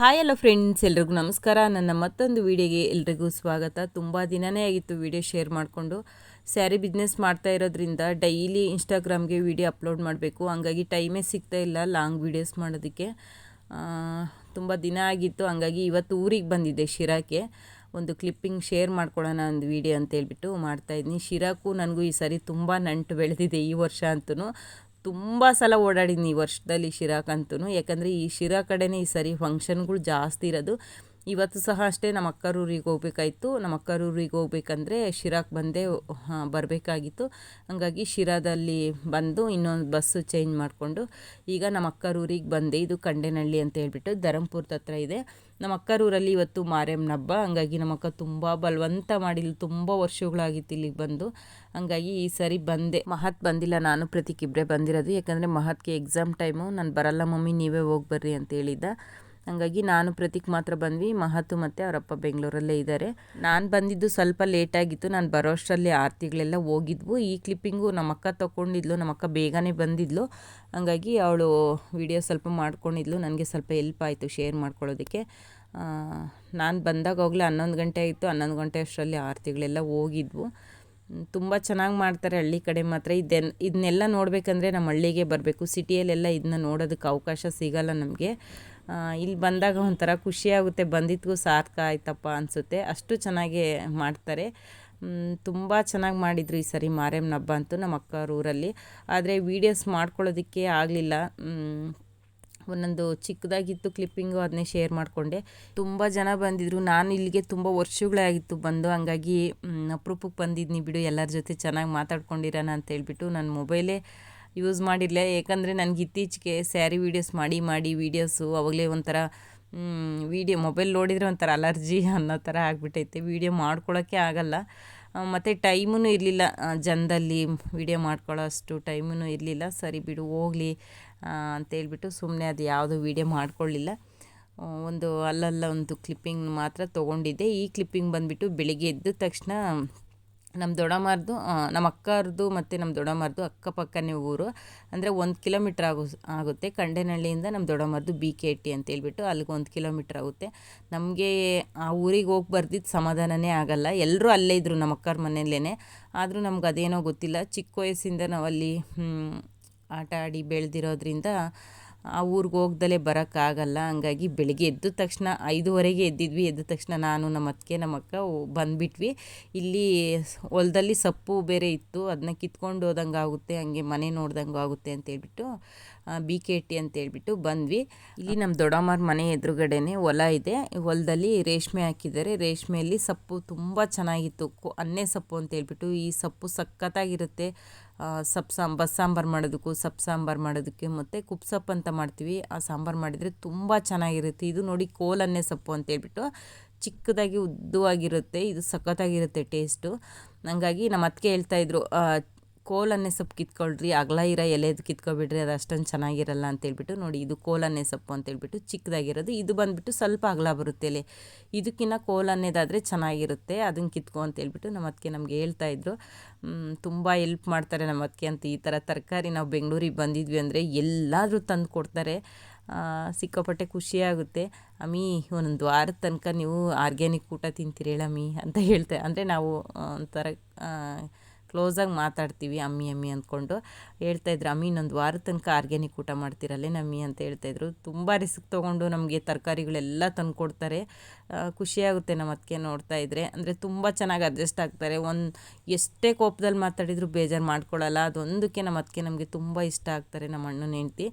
Hi ಎಲ್ಲ friends ಎಲ್ರಿಗೂ ನಮಸ್ಕಾರ. ನನ್ನ ಮತ್ತೊಂದು ವಿಡಿಯೋಗೆ ಎಲ್ರಿಗೂ ಸ್ವಾಗತ. ತುಂಬ ದಿನವೇ ಆಗಿತ್ತು ವಿಡಿಯೋ ಶೇರ್ ಮಾಡಿಕೊಂಡು. ಸ್ಯಾರಿ ಬಿಸ್ನೆಸ್ ಮಾಡ್ತಾ ಇರೋದ್ರಿಂದ ಡೈಲಿ ಇನ್ಸ್ಟಾಗ್ರಾಮ್ಗೆ ವಿಡಿಯೋ ಅಪ್ಲೋಡ್ ಮಾಡಬೇಕು. ಹಂಗಾಗಿ ಟೈಮೇ ಸಿಗ್ತಾ ಇಲ್ಲ ಲಾಂಗ್ ವೀಡಿಯೋಸ್ ಮಾಡೋದಕ್ಕೆ. ತುಂಬ ದಿನ ಆಗಿತ್ತು. ಹಂಗಾಗಿ ಇವತ್ತು ಊರಿಗೆ ಬಂದಿದ್ದೆ ಶಿರಾಕ್ಕೆ. ಒಂದು ಕ್ಲಿಪ್ಪಿಂಗ್ ಶೇರ್ ಮಾಡ್ಕೊಳ್ಳೋಣ ಒಂದು ವೀಡಿಯೋ ಅಂತ ಹೇಳ್ಬಿಟ್ಟು ಮಾಡ್ತಾಯಿದ್ದೀನಿ ಶಿರಾಕು ನನಗೂ ಈ ಸರಿ ತುಂಬ ನಂಟು ಬೆಳೆದಿದೆ ಈ ವರ್ಷ ಅಂತೂ. ತುಂಬ ಸಲ ಓಡಾಡಿದ್ದೀನಿ ಈ ವರ್ಷದಲ್ಲಿ ಶಿರಾಕಂತೂ ಯಾಕಂದರೆ ಈ ಶಿರಾ ಕಡೆನೇ ಈ ಸರಿ ಫಂಕ್ಷನ್ಗಳು ಜಾಸ್ತಿ ಇರೋದು. ಇವತ್ತು ಸಹ ಅಷ್ಟೇ ನಮ್ಮ ಅಕ್ಕರೂರಿಗೆ ಹೋಗ್ಬೇಕಾಯ್ತು. ನಮ್ಮ ಅಕ್ಕರೂರಿಗೆ ಹೋಗ್ಬೇಕಂದ್ರೆ ಶಿರಾಕ್ ಬಂದೇ ಬರಬೇಕಾಗಿತ್ತು. ಹಾಗಾಗಿ ಶಿರಾದಲ್ಲಿ ಬಂದು ಇನ್ನೊಂದು ಬಸ್ಸು ಚೇಂಜ್ ಮಾಡಿಕೊಂಡು ಈಗ ನಮ್ಮ ಅಕ್ಕರೂರಿಗೆ ಬಂದೆ. ಇದು ಕಂಡೇನಹಳ್ಳಿ ಅಂತ ಹೇಳ್ಬಿಟ್ಟು ಧರಂಪುರದ ಹತ್ರ ಇದೆ. ನಮ್ಮ ಅಕ್ಕರೂರಲ್ಲಿ ಇವತ್ತು ಮಾರೇಮ್ಮನ ಹಬ್ಬ. ಹಂಗಾಗಿ ನಮ್ಮಕ್ಕ ತುಂಬ ಬಲವಂತ ಮಾಡಿಲ್ಲ ತುಂಬ ವರ್ಷಗಳಾಗಿತ್ತು ಇಲ್ಲಿಗೆ ಬಂದು. ಹಂಗಾಗಿ ಈ ಸರಿ ಬಂದೆ. ಮಹತ್ ಬಂದಿಲ್ಲ. ನಾನು ಪ್ರತಿಕಿಬ್ರೆ ಬಂದಿರೋದು. ಯಾಕಂದರೆ ಮಹತ್ಗೆ ಎಕ್ಸಾಮ್ ಟೈಮು ನಾನು ಬರಲ್ಲ ಮಮ್ಮಿ, ನೀವೇ ಹೋಗಿ ಬರ್ರಿ ಅಂತ ಹೇಳಿದ್ದ. ಹಾಗಾಗಿ ನಾನು ಪ್ರತೀಕ್ ಮಾತ್ರ ಬಂದ್ವಿ. ಮಹತು ಮತ್ತು ಅವರಪ್ಪ ಬೆಂಗಳೂರಲ್ಲೇ ಇದ್ದಾರೆ. ನಾನು ಬಂದಿದ್ದು ಸ್ವಲ್ಪ ಲೇಟಾಗಿತ್ತು ನಾನು ಬರೋ ಅಷ್ಟರಲ್ಲಿ ಆರ್ತಿಗಳೆಲ್ಲ ಹೋಗಿದ್ವು. ಈ ಕ್ಲಿಪ್ಪಿಂಗು ನಮ್ಮ ಅಕ್ಕ ತೊಗೊಂಡಿದ್ಲು ನಮ್ಮ ಬೇಗನೆ ಬಂದಿದ್ಲು. ಹಂಗಾಗಿ ಅವಳು ವಿಡಿಯೋ ಸ್ವಲ್ಪ ಮಾಡ್ಕೊಂಡಿದ್ಲು. ನನಗೆ ಸ್ವಲ್ಪ ಎಲ್ಪ್ ಆಯಿತು ಶೇರ್ ಮಾಡ್ಕೊಳ್ಳೋದಕ್ಕೆ. ನಾನು ಬಂದಾಗ ಹೋಗಲೇ ಹನ್ನೊಂದು ಗಂಟೆ ಆಯಿತು ಹನ್ನೊಂದು ಗಂಟೆ ಅಷ್ಟರಲ್ಲಿ ಆರತಿಗಳೆಲ್ಲ ಹೋಗಿದ್ವು. ತುಂಬ ಚೆನ್ನಾಗಿ ಮಾಡ್ತಾರೆ ಹಳ್ಳಿ ಕಡೆ ಮಾತ್ರ. ಇದೆನ್ ಇದನ್ನೆಲ್ಲ ನೋಡಬೇಕಂದ್ರೆ ನಮ್ಮ ಹಳ್ಳಿಗೆ ಬರಬೇಕು. ಸಿಟಿಯಲ್ಲೆಲ್ಲ ಇದನ್ನ ನೋಡೋದಕ್ಕೆ ಅವಕಾಶ ಸಿಗಲ್ಲ ನಮಗೆ. ಇಲ್ಲಿ ಬಂದಾಗ ಒಂಥರ ಖುಷಿಯಾಗುತ್ತೆ ಬಂದಿದ್ದಗೂ ಸಾರ್ಥಕ ಆಯ್ತಪ್ಪ ಅನಿಸುತ್ತೆ. ಅಷ್ಟು ಚೆನ್ನಾಗಿ ಮಾಡ್ತಾರೆ. ತುಂಬ ಚೆನ್ನಾಗಿ ಮಾಡಿದರು ಈ ಸರಿ ಮಾರೇಮ್ಮನ ಹಬ್ಬ ಅಂತೂ ನಮ್ಮ ಅಕ್ಕ ಊರಲ್ಲಿ. ಆದರೆ ವೀಡಿಯೋಸ್ ಮಾಡ್ಕೊಳ್ಳೋದಕ್ಕೆ ಆಗಲಿಲ್ಲ. ಒಂದೊಂದು ಚಿಕ್ಕದಾಗಿತ್ತು ಕ್ಲಿಪ್ಪಿಂಗು ಅದನ್ನೇ ಶೇರ್ ಮಾಡಿಕೊಂಡೆ. ತುಂಬ ಜನ ಬಂದಿದ್ರು. ನಾನು ಇಲ್ಲಿಗೆ ತುಂಬ ವರ್ಷಗಳೇ ಆಗಿತ್ತು ಬಂದು. ಹಂಗಾಗಿ ಅಪರೂಪಕ್ಕೆ ಬಂದಿದ್ನಿ ಬಿಡು. ಎಲ್ಲರ ಜೊತೆ ಚೆನ್ನಾಗಿ ಮಾತಾಡ್ಕೊಂಡಿರೋಣ ಅಂತ ಹೇಳ್ಬಿಟ್ಟು ನನ್ನ ಮೊಬೈಲೇ ಯೂಸ್ ಮಾಡಿರಲಿಲ್ಲ ಏಕೆಂದರೆ ನನಗೆ ಇತ್ತೀಚೆಗೆ ಸ್ಯಾರಿ ವೀಡಿಯೋಸ್ ಮಾಡಿ ಮಾಡಿ ವೀಡಿಯೋಸು ಅವಾಗಲೇ ಒಂಥರ ವೀಡಿಯೋ ಮೊಬೈಲ್ ನೋಡಿದರೆ ಒಂಥರ ಅಲರ್ಜಿ ಅನ್ನೋ ಥರ ಆಗಿಬಿಟ್ಟೈತೆ. ವೀಡಿಯೋ ಮಾಡ್ಕೊಳ್ಳೋಕ್ಕೆ ಆಗಲ್ಲ. ಮತ್ತು ಟೈಮೂ ಇರಲಿಲ್ಲ. ಜನದಲ್ಲಿ ವೀಡಿಯೋ ಮಾಡ್ಕೊಳ್ಳೋ ಅಷ್ಟು ಟೈಮೂ ಇರಲಿಲ್ಲ. ಸರಿ ಬಿಡು, ಹೋಗಲಿ ಅಂತೇಳ್ಬಿಟ್ಟು ಸುಮ್ಮನೆ ಅದು ಯಾವುದು ವೀಡಿಯೋ ಮಾಡ್ಕೊಳ್ಳಿಲ್ಲ. ಒಂದು ಅಲ್ಲಲ್ಲ ಒಂದು ಕ್ಲಿಪ್ಪಿಂಗ್ ಮಾತ್ರ ತೊಗೊಂಡಿದ್ದೆ. ಈ ಕ್ಲಿಪ್ಪಿಂಗ್ ಬಂದುಬಿಟ್ಟು ಬೆಳಿಗ್ಗೆ ಎದ್ದ ತಕ್ಷಣ ನಮ್ಮ ದೊಡ್ಡಮ್ಮರದು ನಮ್ಮ ಅಕ್ಕರದು ಮತ್ತು ನಮ್ಮ ದೊಡ್ಡಮ್ಮರದು ಅಕ್ಕಪಕ್ಕನೇ ಊರು. ಅಂದರೆ ಒಂದು ಕಿಲೋಮೀಟ್ರ್ ಆಗು, ಆಗುತ್ತೆ. ಕಂಡೇನಹಳ್ಳಿಯಿಂದ ನಮ್ಮ ದೊಡ್ಡಮ್ಮರದು ಬಿ ಕೆ ಟಿ ಅಂತ ಹೇಳ್ಬಿಟ್ಟು ಅಲ್ಲಿಗೆ ಒಂದು ಕಿಲೋಮೀಟ್ರ್ ಆಗುತ್ತೆ. ನಮಗೆ ಆ ಊರಿಗೆ ಹೋಗಿ ಬರ್ದಿದ್ದು ಸಮಾಧಾನನೇ ಆಗಲ್ಲ. ಎಲ್ಲರೂ ಅಲ್ಲೇ ಇದ್ದರು ನಮ್ಮ ಅಕ್ಕರ ಮನೆಯಲ್ಲೇ ಆದರೂ ನಮ್ಗೆ ಅದೇನೋ ಗೊತ್ತಿಲ್ಲ. ಚಿಕ್ಕ ವಯಸ್ಸಿಂದ ನಾವಲ್ಲಿ ಆಟ ಆಡಿ ಬೆಳೆದಿರೋದ್ರಿಂದ ಆ ಊರಿಗೆ ಹೋಗ್ದಲೇ ಬರೋಕ್ಕಾಗಲ್ಲ. ಹಂಗಾಗಿ ಬೆಳಗ್ಗೆ ಎದ್ದ ತಕ್ಷಣ ಐದುವರೆಗೆ ಎದ್ದಿದ್ವಿ. ಎದ್ದ ತಕ್ಷಣ ನಾನು ನಮ್ಮ ಅತ್ತಿಗೆ, ನಮ್ಮ ಅಕ್ಕ ಬಂದುಬಿಟ್ವಿ. ಇಲ್ಲಿ ಹೊಲದಲ್ಲಿ ಸೊಪ್ಪು ಬೇರೆ ಇತ್ತು. ಅದನ್ನ ಕಿತ್ಕೊಂಡು ಹೋದಂಗೆ ಆಗುತ್ತೆ. ಹಂಗೆ ಮನೆ ನೋಡ್ದಂಗೆ ಆಗುತ್ತೆ ಅಂತೇಳ್ಬಿಟ್ಟು ಬಿ ಕೆ ಟಿ ಅಂತೇಳ್ಬಿಟ್ಟು ಬಂದ್ವಿ. ಇಲ್ಲಿ ನಮ್ಮ ದೊಡ್ಡಮ್ಮರ ಮನೆ ಎದುರುಗಡೆನೆ ಹೊಲ ಇದೆ. ಹೊಲದಲ್ಲಿ ರೇಷ್ಮೆ ಹಾಕಿದ್ದಾರೆ. ರೇಷ್ಮೆಯಲ್ಲಿ ಸೊಪ್ಪು ತುಂಬ ಚೆನ್ನಾಗಿತ್ತು. ಅನ್ನೆ ಸೊಪ್ಪು ಅಂತ ಹೇಳ್ಬಿಟ್ಟು ಈ ಸೊಪ್ಪು ಸಖತ್ತಾಗಿರುತ್ತೆ. ಸೊಪ್ಪು ಸಾಂಬ್ ಸಾಂಬಾರು ಮಾಡೋದಕ್ಕೂ ಸೊಪ್ಪು ಸಾಂಬಾರು ಮಾಡೋದಕ್ಕೆ ಮತ್ತು ಕುಪ್ಸೊಪ್ಪು ಅಂತ ಮಾಡ್ತೀವಿ. ಆ ಸಾಂಬಾರು ಮಾಡಿದರೆ ತುಂಬ ಚೆನ್ನಾಗಿರುತ್ತೆ. ಇದು ನೋಡಿ ಕೋಲನ್ನೇ ಸೊಪ್ಪು ಅಂತೇಳ್ಬಿಟ್ಟು ಚಿಕ್ಕದಾಗಿ ಉದ್ದವಾಗಿರುತ್ತೆ. ಇದು ಸಖತ್ತಾಗಿರುತ್ತೆ ಟೇಸ್ಟು. ಹಂಗಾಗಿ ನಮ್ಮ ಅತ್ತಿಗೆ ಹೇಳ್ತಾಯಿದ್ರು ಕೋಲನ್ನೇ ಸೊಪ್ಪು ಕಿತ್ಕೊಳ್ರಿ, ಅಗಲ ಇರೋ ಎಲೆದು ಕಿತ್ಕೊಬಿಡ್ರಿ, ಅದು ಅಷ್ಟೊಂದು ಚೆನ್ನಾಗಿರಲ್ಲ ಅಂತೇಳ್ಬಿಟ್ಟು ನೋಡಿ ಇದು ಕೋಲನ್ನೇ ಸೊಪ್ಪು ಅಂತೇಳ್ಬಿಟ್ಟು ಚಿಕ್ಕದಾಗಿರೋದು. ಇದು ಬಂದುಬಿಟ್ಟು ಸ್ವಲ್ಪ ಅಗಲ ಬರುತ್ತೆ ಎಲೆ. ಇದಕ್ಕಿಂತ ಕೋಲನ್ನೇದಾದರೆ ಚೆನ್ನಾಗಿರುತ್ತೆ, ಅದನ್ನು ಕಿತ್ಕೊ ಅಂತೇಳ್ಬಿಟ್ಟು ನಮ್ಮ ಅದಕ್ಕೆ ನಮಗೆ ಹೇಳ್ತಾಯಿದ್ರು ತುಂಬ ಎಲ್ಪ್ ಮಾಡ್ತಾರೆ ನಮ್ಮ ಅದಕ್ಕೆ ಅಂತ ಈ ಥರ ತರಕಾರಿ ನಾವು ಬೆಂಗಳೂರಿಗೆ ಬಂದಿದ್ವಿ ಅಂದರೆ ಎಲ್ಲಾದರೂ ತಂದು ಕೊಡ್ತಾರೆ. ಸಿಕ್ಕಾಪಟ್ಟೆ ಖುಷಿಯಾಗುತ್ತೆ ಅಮ್ಮಿ ಒಂದೊಂದು ವಾರದ ತನಕ ನೀವು ಆರ್ಗ್ಯಾನಿಕ್ ಊಟ ತಿಂತೀರಿ ಹೇಳಮ್ಮಿ ಅಂತ ಹೇಳ್ತೆ. ಅಂದರೆ ನಾವು ಒಂಥರ ಕ್ಲೋಸಾಗಿ ಮಾತಾಡ್ತೀವಿ ಅಮ್ಮಿ ಅಮ್ಮಿ ಅಂದ್ಕೊಂಡು. ಹೇಳ್ತಾಯಿದ್ರು ಅಮ್ಮಿ, ಇನ್ನೊಂದು ವಾರ ತನಕ ಆರ್ಗ್ಯಾನಿಕ್ ಊಟ ಮಾಡ್ತಿರಲ್ಲೇ ನಮ್ಮಿ? ಅಂತ ಹೇಳ್ತಾಯಿದ್ರು ತುಂಬ ರಿಸ್ಕ್ ತೊಗೊಂಡು ನಮಗೆ ತರಕಾರಿಗಳೆಲ್ಲ ತಂದು ಕೊಡ್ತಾರೆ ಖುಷಿಯಾಗುತ್ತೆ ನಮ್ಮ ಅದಕ್ಕೆ ನೋಡ್ತಾ ಇದ್ದರೆ ಅಂದರೆ ತುಂಬ ಚೆನ್ನಾಗಿ ಅಡ್ಜಸ್ಟ್ ಆಗ್ತಾರೆ. ಒಂದು ಎಷ್ಟೇ ಕೋಪದಲ್ಲಿ ಮಾತಾಡಿದರೂ ಬೇಜಾರು ಮಾಡ್ಕೊಳ್ಳಲ್ಲ ಅದೊಂದಕ್ಕೆ ನಮ್ಮ ಅದಕ್ಕೆ ನಮಗೆ ತುಂಬ ಇಷ್ಟ ಆಗ್ತಾರೆ ನಮ್ಮ ಅಣ್ಣನ ಹೆಂಡ್ತಿ.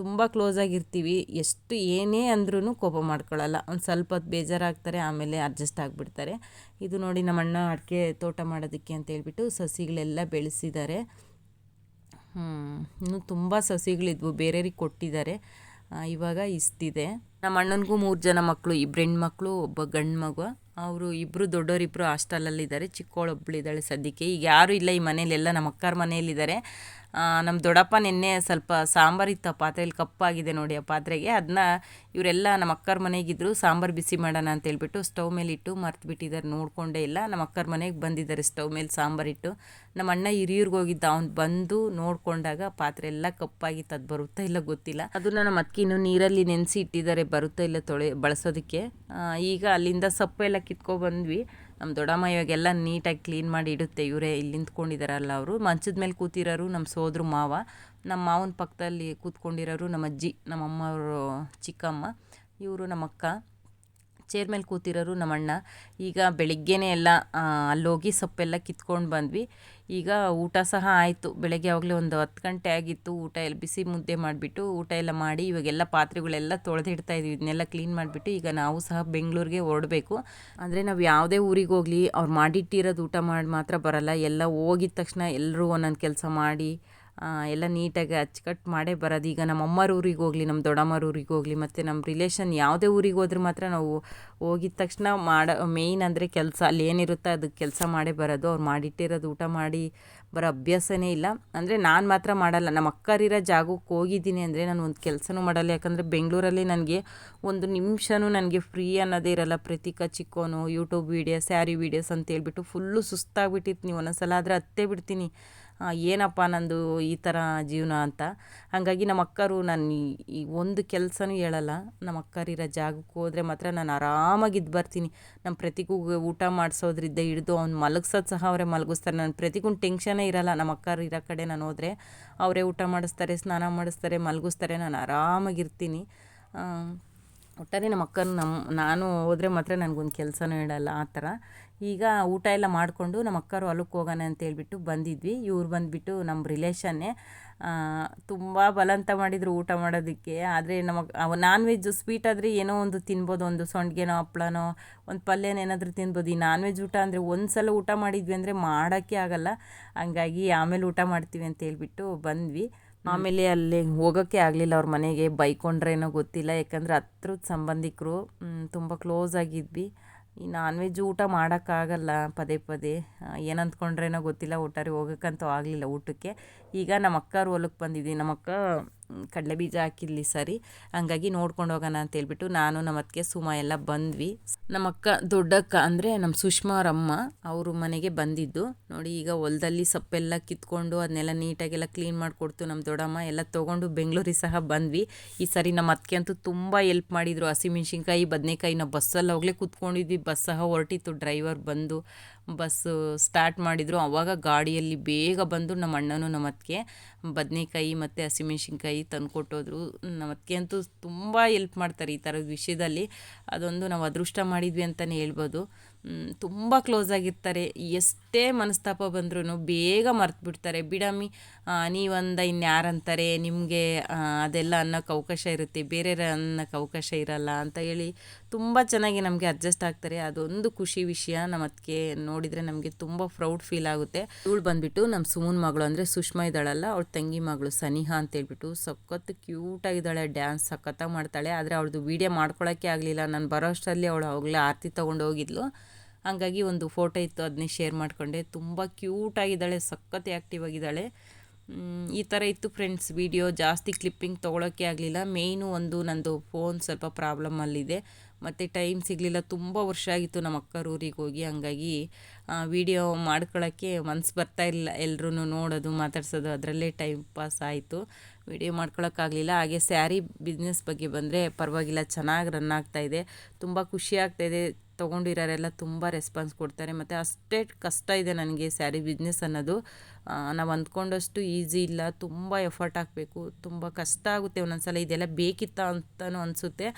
ತುಂಬ ಕ್ಲೋಸಾಗಿರ್ತೀವಿ ಎಷ್ಟು ಏನೇ ಅಂದ್ರೂ ಕೋಪ ಮಾಡ್ಕೊಳ್ಳಲ್ಲ ಒಂದು ಸ್ವಲ್ಪ ಹೊತ್ತು ಬೇಜಾರಾಗ್ತಾರೆ ಆಮೇಲೆ ಅಡ್ಜಸ್ಟ್ ಆಗಿಬಿಡ್ತಾರೆ. ಇದು ನೋಡಿ ನಮ್ಮ ಅಣ್ಣ ಅಡಿಕೆ ತೋಟ ಮಾಡೋದಕ್ಕೆ ಅಂತ ಹೇಳ್ಬಿಟ್ಟು ಸಸಿಗಳೆಲ್ಲ ಬೆಳೆಸಿದ್ದಾರೆ. ಇನ್ನೂ ತುಂಬ ಸಸಿಗಳಿದ್ವು. ಬೇರೆಯವ್ರಿಗೆ ಕೊಟ್ಟಿದ್ದಾರೆ. ಇವಾಗ ಇಷ್ಟಿದೆ ನಮ್ಮ ಅಣ್ಣನಿಗೂ ಮೂರು ಜನ ಮಕ್ಕಳು ಇಬ್ಬರು ಹೆಣ್ಮಕ್ಳು, ಒಬ್ಬ ಗಂಡು ಮಗು. ಅವರು ಇಬ್ಬರು ದೊಡ್ಡವರಿಬ್ಬರು ಹಾಸ್ಟೆಲಲ್ಲಿದ್ದಾರೆ ಚಿಕ್ಕವಳೊಬ್ಬಳಿದ್ದಾಳೆ ಸದ್ಯಕ್ಕೆ. ಈಗ ಯಾರೂ ಇಲ್ಲ ಈ ಮನೇಲೆಲ್ಲ ನಮ್ಮ ಅಕ್ಕಾರ ಮನೆಯಲ್ಲಿದ್ದಾರೆ ನಮ್ಮ ದೊಡ್ಡಪ್ಪ ನಿನ್ನೆ ಸ್ವಲ್ಪ ಸಾಂಬಾರಿತ್ತು ಆ ಪಾತ್ರೆಯಲ್ಲಿ ಕಪ್ಪಾಗಿದೆ ನೋಡಿ ಆ ಪಾತ್ರೆಗೆ. ಅದನ್ನ ಇವರೆಲ್ಲ ನಮ್ಮ ಅಕ್ಕರ ಮನೆಗಿದ್ರು ಸಾಂಬಾರು ಬಿಸಿ ಮಾಡೋಣ ಅಂತ ಹೇಳ್ಬಿಟ್ಟು ಸ್ಟವ್ ಮೇಲೆ ಇಟ್ಟು ಮರ್ತು ಬಿಟ್ಟಿದ್ದಾರೆ. ನೋಡಿಕೊಂಡೇ ಇಲ್ಲ. ನಮ್ಮ ಅಕ್ಕರ ಮನೆಗೆ ಬಂದಿದ್ದಾರೆ ಸ್ಟವ್ ಮೇಲೆ ಸಾಂಬಾರಿಟ್ಟು ನಮ್ಮ ಅಣ್ಣ ಹಿರಿಯರ್ಗೆ ಹೋಗಿದ್ದ. ಅವ್ನು ಬಂದು ನೋಡಿಕೊಂಡಾಗ ಪಾತ್ರೆ ಎಲ್ಲ ಕಪ್ಪಾಗಿತ್ತು ಅದು ಬರುತ್ತಾ ಇಲ್ಲ ಗೊತ್ತಿಲ್ಲ. ಅದನ್ನು ನಮ್ಮ ಅಕ್ಕಿನೂ ನೀರಲ್ಲಿ ನೆನೆಸಿ ಇಟ್ಟಿದ್ದಾರೆ ಬರುತ್ತಾ ಇಲ್ಲ ತೊಳೆ ಬಳಸೋದಕ್ಕೆ. ಈಗ ಅಲ್ಲಿಂದ ಸೊಪ್ಪು ಎಲ್ಲ ಕಿತ್ಕೊಬಂದ್ವಿ ನಮ್ಮ ದೊಡ್ಡಮ್ಮ ಇವಾಗೆಲ್ಲ ನೀಟಾಗಿ ಕ್ಲೀನ್ ಮಾಡಿ ಇಡುತ್ತೆ. ಇವರೇ ಇಲ್ಲಿ ನಿಂತ್ಕೊಂಡಿದ್ದಾರಲ್ಲ ಅವರು. ಮಂಚದ ಮೇಲೆ ಕೂತಿರೋರು ನಮ್ಮ ಸೋದ್ರ ಮಾವ. ನಮ್ಮ ಮಾವನ ಪಕ್ಕದಲ್ಲಿ ಕೂತ್ಕೊಂಡಿರೋರು ನಮ್ಮ ಅಜ್ಜಿ ನಮ್ಮ ಅಮ್ಮವರು ಚಿಕ್ಕಮ್ಮ. ಇವರು ನಮ್ಮ ಅಕ್ಕ ಚೇರ್ ಮೇಲೆ ಕೂತಿರೋರು ನಮ್ಮ ಅಣ್ಣ ಈಗ ಬೆಳಿಗ್ಗೆನೇ ಎಲ್ಲ ಅಲ್ಲೋಗಿ ಸೊಪ್ಪೆಲ್ಲ ಕಿತ್ಕೊಂಡು ಬಂದ್ವಿ. ಈಗ ಊಟ ಸಹ ಆಯಿತು. ಬೆಳಗ್ಗೆ ಆವಾಗಲೇ ಒಂದು ಹತ್ತು ಗಂಟೆ ಆಗಿತ್ತು. ಊಟ ಎಲ್ಲ ಬಿಸಿ ಮುದ್ದೆ ಮಾಡಿಬಿಟ್ಟು ಊಟ ಎಲ್ಲ ಮಾಡಿ ಇವಾಗೆಲ್ಲ ಪಾತ್ರೆಗಳೆಲ್ಲ ತೊಳೆದಿಡ್ತಾ ಇದ್ವಿ. ಇದನ್ನೆಲ್ಲ ಕ್ಲೀನ್ ಮಾಡಿಬಿಟ್ಟು ಈಗ ನಾವು ಸಹ ಬೆಂಗಳೂರಿಗೆ ಹೊರಡಬೇಕು. ಅಂದರೆ ನಾವು ಯಾವುದೇ ಊರಿಗೆ ಹೋಗಲಿ, ಅವ್ರು ಮಾಡಿಟ್ಟಿರೋದು ಊಟ ಮಾಡಿ ಮಾತ್ರ ಬರಲ್ಲ. ಎಲ್ಲ ಹೋಗಿದ ತಕ್ಷಣ ಎಲ್ಲರೂ ಒಂದೊಂದು ಕೆಲಸ ಮಾಡಿ ಎಲ್ಲ ನೀಟಾಗಿ ಅಚ್ಚುಕಟ್ಟು ಮಾಡೇ ಬರೋದು. ಈಗ ನಮ್ಮ ಅಮ್ಮರ ಊರಿಗೆ ಹೋಗಲಿ, ನಮ್ಮ ದೊಡ್ಡಮ್ಮರ ಊರಿಗೆ ಹೋಗಲಿ, ಮತ್ತು ನಮ್ಮ ರಿಲೇಷನ್ ಯಾವುದೇ ಊರಿಗೆ ಹೋದ್ರೆ ಮಾತ್ರ ನಾವು ಹೋಗಿದ ತಕ್ಷಣ ಮಾಡೋ ಮೇಯ್ನ್ ಅಂದರೆ ಕೆಲಸ, ಅಲ್ಲಿ ಏನಿರುತ್ತೋ ಅದಕ್ಕೆ ಕೆಲಸ ಮಾಡೇ ಬರೋದು. ಅವ್ರು ಮಾಡಿಟ್ಟಿರೋದು ಊಟ ಮಾಡಿ ಬರೋ ಅಭ್ಯಾಸನೇ ಇಲ್ಲ. ಅಂದರೆ ನಾನು ಮಾತ್ರ ಮಾಡಲ್ಲ. ನಮ್ಮ ಅಕ್ಕರಿರೋ ಜಾಗಕ್ಕೆ ಹೋಗಿದ್ದೀನಿ ಅಂದರೆ ನಾನು ಒಂದು ಕೆಲಸನೂ ಮಾಡಲ್ಲ. ಯಾಕಂದರೆ ಬೆಂಗಳೂರಲ್ಲಿ ನನಗೆ ಒಂದು ನಿಮಿಷನೂ ನನಗೆ ಫ್ರೀ ಅನ್ನೋದೇ ಇರಲ್ಲ. ಪ್ರತಿಕ, ಚಿಕ್ಕೋನು ಯೂಟ್ಯೂಬ್ ವೀಡಿಯೋಸ್ ಸ್ಯಾರಿ ವೀಡಿಯೋಸ್ ಅಂತ ಹೇಳ್ಬಿಟ್ಟು ಫುಲ್ಲು ಸುಸ್ತಾಗ್ಬಿಟ್ಟಿರ್ತೀನಿ ಒಂದೊಂದು ಸಲ ಆದರೆ ಹತ್ತೇ ಬಿಡ್ತೀನಿ. ಏನಪ್ಪ ನಂದು ಈ ಥರ ಜೀವನ ಅಂತ. ಹಾಗಾಗಿ ನಮ್ಮ ಅಕ್ಕರು ನಾನು ಈ ಒಂದು ಕೆಲಸನೂ ಹೇಳಲ್ಲ. ನಮ್ಮ ಅಕ್ಕರಿರೋ ಜಾಗಕ್ಕೆ ಹೋದರೆ ಮಾತ್ರ ನಾನು ಆರಾಮಾಗಿದ್ದು ಬರ್ತೀನಿ. ನಮ್ಮ ಪ್ರತಿಗೂ ಊಟ ಮಾಡಿಸೋದ್ರಿಂದ ಹಿಡಿದು ಅವ್ನು ಮಲಗಿಸೋದು ಸಹ ಅವರೇ ಮಲಗಿಸ್ತಾರೆ. ನನ್ನ ಪ್ರತಿಗೂ ಟೆನ್ಷನೇ ಇರಲ್ಲ. ನಮ್ಮ ಅಕ್ಕರು ಇರೋ ಕಡೆ ನಾನು ಹೋದರೆ ಅವರೇ ಊಟ ಮಾಡಿಸ್ತಾರೆ, ಸ್ನಾನ ಮಾಡಿಸ್ತಾರೆ, ಮಲಗಿಸ್ತಾರೆ. ನಾನು ಆರಾಮಾಗಿರ್ತೀನಿ. ಒಟ್ಟಾರೆ ನಮ್ಮ ಅಕ್ಕನ ನಮ್ಮ ನಾನು ಹೋದರೆ ಮಾತ್ರ ನನಗೊಂದು ಕೆಲಸನೂ ಇಡಲ್ಲ ಆ ಥರ ಈಗ ಊಟ ಎಲ್ಲ ಮಾಡಿಕೊಂಡು ನಮ್ಮ ಅಕ್ಕರು ಹೊಲಕ್ಕೆ ಹೋಗೋಣ ಅಂತ ಹೇಳ್ಬಿಟ್ಟು ಬಂದಿದ್ವಿ. ಇವ್ರು ಬಂದುಬಿಟ್ಟು ನಮ್ಮ ರಿಲೇಷನ್ನೇ ತುಂಬ ಬಲಂತ ಮಾಡಿದರು ಊಟ ಮಾಡೋದಕ್ಕೆ. ಆದರೆ ನಮಗೆ ನಾನ್ ವೆಜ್ಜು ಸ್ವೀಟ್ ಆದರೆ ಏನೋ ಒಂದು ತಿನ್ಬೋದು, ಒಂದು ಸೊಂಡ್ಗೆನೋ ಹಪ್ಳನೋ ಒಂದು ಪಲ್ಯನ ಏನಾದರೂ ತಿನ್ಬೋದು. ಈ ನಾನ್ ವೆಜ್ ಊಟ ಅಂದರೆ ಒಂದು ಸಲ ಊಟ ಮಾಡಿದ್ವಿ ಅಂದರೆ ಮಾಡೋಕ್ಕೆ ಆಗಲ್ಲ. ಹಂಗಾಗಿ ಆಮೇಲೆ ಊಟ ಮಾಡ್ತೀವಿ ಅಂತ ಹೇಳ್ಬಿಟ್ಟು ಬಂದ್ವಿ. ಆಮೇಲೆ ಅಲ್ಲಿ ಹೋಗೋಕ್ಕೆ ಆಗಲಿಲ್ಲ ಅವ್ರ ಮನೆಗೆ. ಬೈಕೊಂಡ್ರೇನೋ ಗೊತ್ತಿಲ್ಲ. ಯಾಕಂದರೆ ಹತ್ರದ ಸಂಬಂಧಿಕರು ತುಂಬ ಕ್ಲೋಸ್ ಆಗಿದ್ವಿ. ಈ ನಾನ್ ವೆಜ್ ಊಟ ಮಾಡೋಕ್ಕಾಗಲ್ಲ ಪದೇ ಪದೇ. ಏನು ಅಂದ್ಕೊಂಡ್ರೇನೋ ಗೊತ್ತಿಲ್ಲ. ಒಟ್ಟಾರೆ ಹೋಗೋಕ್ಕಂತೂ ಆಗಲಿಲ್ಲ ಊಟಕ್ಕೆ. ಈಗ ನಮ್ಮ ಅಕ್ಕವ್ರ ಹೊಲಕ್ಕೆ ಬಂದಿದ್ದೀನಿ ನಮ್ಮ ಅಕ್ಕ ಕಡಲೆ ಬೀಜ ಹಾಕಿರಲಿ ಸರಿ. ಹಂಗಾಗಿ ನೋಡ್ಕೊಂಡು ಹೋಗೋಣ ಅಂತ ಹೇಳ್ಬಿಟ್ಟು ನಾನು, ನಮ್ಮ ಅತ್ತಿಗೆ ಸುಮ ಎಲ್ಲ ಬಂದ್ವಿ. ನಮ್ಮ ಅಕ್ಕ ದೊಡ್ಡಕ್ಕ ಅಂದರೆ ನಮ್ಮ ಸುಷ್ಮಾ ಅವರಮ್ಮ ಅವರು ಮನೆಗೆ ಬಂದಿದ್ದು. ನೋಡಿ ಈಗ ಹೊಲದಲ್ಲಿ ಸೊಪ್ಪೆಲ್ಲ ಕಿತ್ಕೊಂಡು ಅದನ್ನೆಲ್ಲ ನೀಟಾಗೆಲ್ಲ ಕ್ಲೀನ್ ಮಾಡಿಕೊಡ್ತು ನಮ್ಮ ದೊಡ್ಡಮ್ಮ. ಎಲ್ಲ ತೊಗೊಂಡು ಬೆಂಗಳೂರಿಗೆ ಸಹ ಬಂದ್ವಿ. ಈ ಸರಿ ನಮ್ಮ ಅತ್ತಿಗೆ ಅಂತೂ ತುಂಬ ಎಲ್ಪ್ ಮಾಡಿದರು. ಹಸಿಮೆಣ್ಸಿನ್ಕಾಯಿ ಬದನೆಕಾಯಿ ನಾವು ಬಸ್ಸಲ್ಲಿ ಹೋಗಲೇ ಕೂತ್ಕೊಂಡಿದ್ವಿ. ಬಸ್ ಸಹ ಹೊರಟಿತ್ತು. ಡ್ರೈವರ್ ಬಂದು ಬಸ್ಸು ಸ್ಟಾರ್ಟ್ ಮಾಡಿದರು ಆವಾಗ ಗಾಡಿಯಲ್ಲಿ ಬೇಗ ಬಂದು ನಮ್ಮ ಅಣ್ಣನೂ ನಮ್ಮ ಅತ್ತಿಗೆ ಬದನೆಕಾಯಿ ಮತ್ತು ಹಸಿಮೆಣ್ಸಿನ್ಕಾಯಿ ತಂದುಕೊಟ್ಟೋದ್ರು. ನಮ್ಮ ಅತ್ತಿಗೆ ಅಂತೂ ತುಂಬ ಎಲ್ಪ್ ಮಾಡ್ತಾರೆ ಈ ಥರದ ವಿಷಯದಲ್ಲಿ. ಅದೊಂದು ನಾವು ಅದೃಷ್ಟ ಮಾಡಿದ್ವಿ ಅಂತಲೇ ಹೇಳ್ಬೋದು. ತುಂಬ ಕ್ಲೋಸ್ ಆಗಿರ್ತಾರೆ. ಎಷ್ಟೇ ಮನಸ್ತಾಪ ಬಂದ್ರೂ ಬೇಗ ಮರ್ತು ಬಿಡ್ತಾರೆ ಬಿಡಮ್ಮಿ ನೀವಂದ ಇನ್ಯಾರಂತಾರೆ? ನಿಮಗೆ ಅದೆಲ್ಲ ಅನ್ನೋಕ್ಕೆ ಅವಕಾಶ ಇರುತ್ತೆ. ಬೇರೆ ಅನ್ನೋಕ್ಕೆ ಅವಕಾಶ ಇರಲ್ಲ ಅಂತ ಹೇಳಿ ತುಂಬ ಚೆನ್ನಾಗಿ ನಮಗೆ ಅಡ್ಜಸ್ಟ್ ಆಗ್ತಾರೆ. ಅದೊಂದು ಖುಷಿ ವಿಷಯ. ನಮ್ಮ ಅದಕ್ಕೆ ನೋಡಿದರೆ ನಮಗೆ ತುಂಬ ಪ್ರೌಡ್ ಫೀಲ್ ಆಗುತ್ತೆ. ಇವಳು ಬಂದುಬಿಟ್ಟು ನಮ್ಮ ಸುಮನ್ ಮಗಳು ಅಂದರೆ ಸುಷ್ಮಾ ಇದ್ದಾಳಲ್ಲ, ಅವಳ ತಂಗಿ ಮಗಳು ಸನಿಹಾ ಅಂತ ಹೇಳ್ಬಿಟ್ಟು ಸಖತ್ತು ಕ್ಯೂಟಾಗಿದ್ದಾಳೆ ಡ್ಯಾನ್ಸ್ ಸಖತ್ತಾಗಿ ಮಾಡ್ತಾಳೆ. ಆದರೆ ಅವಳದು ವೀಡಿಯೋ ಮಾಡ್ಕೊಳ್ಳೋಕ್ಕೆ ಆಗಲಿಲ್ಲ. ನಾನು ಬರೋ ಅಷ್ಟರಲ್ಲಿ ಅವಳು ಅವಾಗಲೇ ಆರತಿ ತೊಗೊಂಡು ಹೋಗಿದ್ಲು ಹಾಗಾಗಿ ಒಂದು ಫೋಟೋ ಇತ್ತು ಅದನ್ನೇ ಶೇರ್ ಮಾಡಿಕೊಂಡೆ. ತುಂಬ ಕ್ಯೂಟಾಗಿದ್ದಾಳೆ ಸಖತ್ ಆ್ಯಕ್ಟಿವ್ ಆಗಿದ್ದಾಳೆ. ಈ ಥರ ಇತ್ತು ಫ್ರೆಂಡ್ಸ್ ವಿಡಿಯೋ ಜಾಸ್ತಿ ಕ್ಲಿಪ್ಪಿಂಗ್ ತೊಗೊಳೋಕ್ಕೆ ಆಗಲಿಲ್ಲ. ಮೇಯ್ನು ಒಂದು ನನ್ನದು ಫೋನ್ ಸ್ವಲ್ಪ ಪ್ರಾಬ್ಲಮ್ ಅಲ್ಲಿದೆ. ಮತ್ತು ಟೈಮ್ ಸಿಗಲಿಲ್ಲ. ತುಂಬ ವರ್ಷ ಆಗಿತ್ತು ನಮ್ಮ ಅಕ್ಕರ ಊರಿಗೆ ಹೋಗಿ. ಹಂಗಾಗಿ ವಿಡಿಯೋ ಮಾಡ್ಕೊಳ್ಳೋಕ್ಕೆ ಮನ್ಸು ಬರ್ತಾ ಇಲ್ಲ ಎಲ್ಲರೂ ನೋಡೋದು, ಮಾತಾಡ್ಸೋದು, ಅದರಲ್ಲೇ ಟೈಮ್ ಪಾಸ್ ಆಯಿತು. ವಿಡಿಯೋ ಮಾಡ್ಕೊಳಕ್ಕಾಗಲಿಲ್ಲ ಹಾಗೆ ಸ್ಯಾರಿ ಬಿಸ್ನೆಸ್ ಬಗ್ಗೆ ಬಂದರೆ ಪರವಾಗಿಲ್ಲ. ಚೆನ್ನಾಗಿ ರನ್ ಆಗ್ತಾಯಿದೆ ತುಂಬ ಖುಷಿ ಆಗ್ತಾಯಿದೆ ತೊಗೊಂಡಿರೋರೆಲ್ಲ ತುಂಬ ರೆಸ್ಪಾನ್ಸ್ ಕೊಡ್ತಾರೆ. ಮತ್ತು ಅಷ್ಟೇ ಕಷ್ಟ ಇದೆ ನನಗೆ ಸ್ಯಾರಿ ಬಿಸ್ನೆಸ್ ಅನ್ನೋದು. ನಾವು ಅಂದ್ಕೊಂಡಷ್ಟು ಈಸಿ ಇಲ್ಲ, ತುಂಬ ಎಫರ್ಟ್ ಹಾಕಬೇಕು, ತುಂಬ ಕಷ್ಟ ಆಗುತ್ತೆ ಒಂದೊಂದು ಸಲ ಇದೆಲ್ಲ ಬೇಕಿತ್ತ ಅಂತಲೂ ಅನಿಸುತ್ತೆ.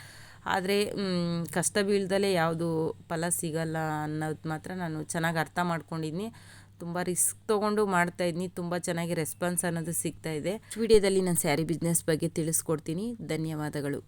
ಆದರೆ ಕಷ್ಟ ಬೀಳ್ದಲೇ ಯಾವುದು ಫಲ ಸಿಗಲ್ಲ ಅನ್ನೋದು ಮಾತ್ರ ನಾನು ಚೆನ್ನಾಗಿ ಅರ್ಥ ಮಾಡ್ಕೊಂಡಿದ್ದೀನಿ ತುಂಬ ರಿಸ್ಕ್ ತೊಗೊಂಡು ಮಾಡ್ತಾಯಿದ್ದೀನಿ ತುಂಬ ಚೆನ್ನಾಗಿ ರೆಸ್ಪಾನ್ಸ್ ಅನ್ನೋದು ಸಿಗ್ತಾಯಿದೆ ವಿಡಿಯೋದಲ್ಲಿ ನಾನು ಸ್ಯಾರಿ ಬಿಸ್ನೆಸ್ ಬಗ್ಗೆ ತಿಳಿಸ್ಕೊಡ್ತೀನಿ. ಧನ್ಯವಾದಗಳು.